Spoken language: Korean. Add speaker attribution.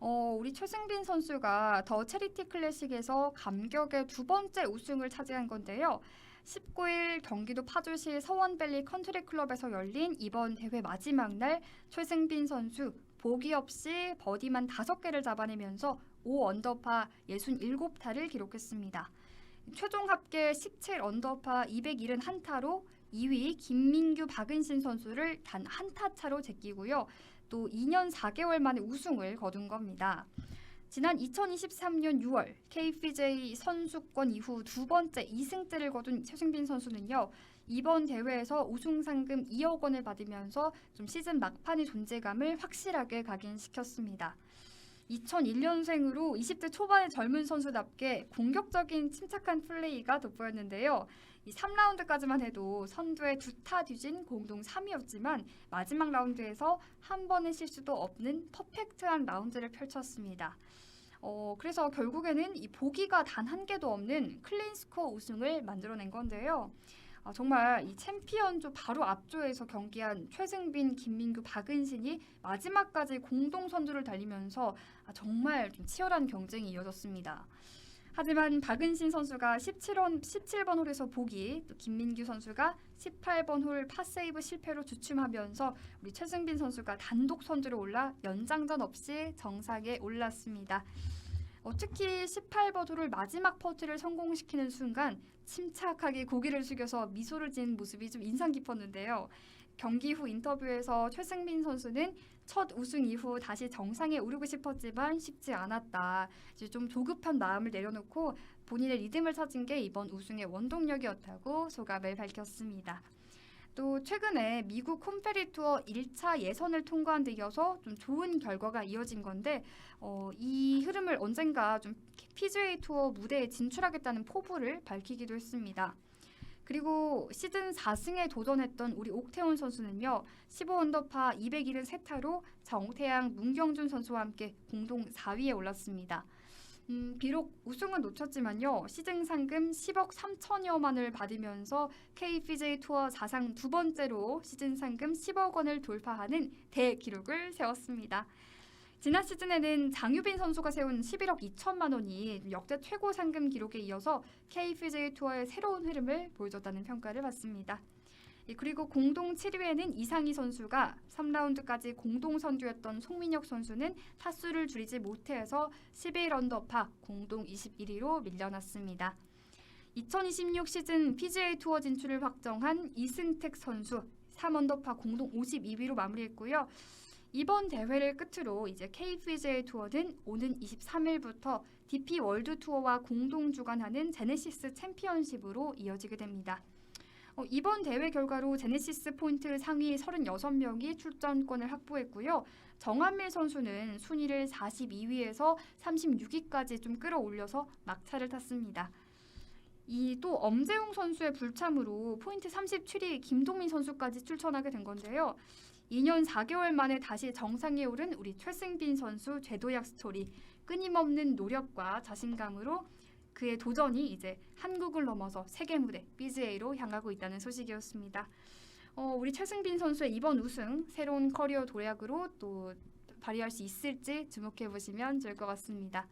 Speaker 1: 어, 우리 최승빈 선수가 더 체리티 클래식에서 감격의 두 번째 우승을 차지한 건데요. 19일 경기도 파주시 서원밸리 컨트리 클럽에서 열린 이번 대회 마지막 날 최승빈 선수 보기 없이 버디만 5개를 잡아내면서 5 언더파 67타를 기록했습니다. 최종 합계 17 언더파 271타로 2위 김민규 박은신 선수를 단 한 타 차로 제끼고요. 또 2년 4개월 만에 우승을 거둔 겁니다. 지난 2023년 6월 KPJ 선수권 이후 두 번째 2승째를 거둔 최승빈 선수는요. 이번 대회에서 우승 상금 2억 원을 받으면서 좀 시즌 막판의 존재감을 확실하게 각인시켰습니다. 2001년생으로 20대 초반의 젊은 선수답게 공격적인 침착한 플레이가 돋보였는데요. 이 3라운드까지만 해도 선두에 두타 뒤진 공동 3위였지만 마지막 라운드에서 한 번의 실수도 없는 퍼펙트한 라운드를 펼쳤습니다. 어, 그래서 결국에는 이 보기가 단 한 개도 없는 클린 스코어 우승을 만들어낸 건데요. 아, 정말 이 챔피언조 바로 앞조에서 경기한 최승빈, 김민규, 박은신이 마지막까지 공동 선두를 달리면서 아, 정말 좀 치열한 경쟁이 이어졌습니다. 하지만 박은신 선수가 17번, 17번 홀에서 보기, 또 김민규 선수가 18번 홀 파세이브 실패로 주춤하면서 우리 최승빈 선수가 단독 선두로 올라 연장전 없이 정상에 올랐습니다. 어, 특히 18번 홀을 마지막 퍼트를 성공시키는 순간 침착하게 고개를 숙여서 미소를 지은 모습이 좀 인상 깊었는데요. 경기 후 인터뷰에서 최승빈 선수는 첫 우승 이후 다시 정상에 오르고 싶었지만 쉽지 않았다. 이제 좀 조급한 마음을 내려놓고 본인의 리듬을 찾은 게 이번 우승의 원동력이었다고 소감을 밝혔습니다. 또 최근에 미국 콤페리 투어 1차 예선을 통과한 데 이어서 좀 좋은 결과가 이어진 건데 어, 이 흐름을 언젠가 좀 PGA 투어 무대에 진출하겠다는 포부를 밝히기도 했습니다. 그리고 시즌 4승에 도전했던 우리 옥태훈 선수는요. 15언더파 273타로 정태양, 문경준 선수와 함께 공동 4위에 올랐습니다. 음, 비록 우승은 놓쳤지만요. 시즌 상금 10억 3천여만을 받으면서 KPJ 투어 사상 두 번째로 시즌 상금 10억 원을 돌파하는 대기록을 세웠습니다. 지난 시즌에는 장유빈 선수가 세운 11억 2천만 원이 역대 최고 상금 기록에 이어서 KPJ 투어의 새로운 흐름을 보여줬다는 평가를 받습니다. 예, 그리고 공동 7위에는 이상희 선수가 3라운드까지 공동 선두였던 송민혁 선수는 타수를 줄이지 못해서 11 언더파 공동 21위로 밀려났습니다. 2026 시즌 PGA 투어 진출을 확정한 이승택 선수 3언더파 공동 52위로 마무리했고요. 이번 대회를 끝으로 이제 KPGA 투어는 오는 23일부터 DP 월드 투어와 공동 주관하는 제네시스 챔피언십으로 이어지게 됩니다. 어, 이번 대회 결과로 제네시스 포인트 상위 36명이 출전권을 확보했고요. 정한밀 선수는 순위를 42위에서 36위까지 좀 끌어올려서 막차를 탔습니다. 이또 엄재웅 선수의 불참으로 포인트 37위 김동민 선수까지 출전하게 된 건데요. 2년 4개월 만에 다시 정상에 오른 우리 최승빈 선수 제도약 스토리 끊임없는 노력과 자신감으로 그의 도전이 이제 한국을 넘어서 세계 무대 BJ로 향하고 있다는 소식이었습니다. 어, 우리 최승빈 선수의 이번 우승 새로운 커리어 도약으로 또 발휘할 수 있을지 주목해 보시면 좋을 것 같습니다.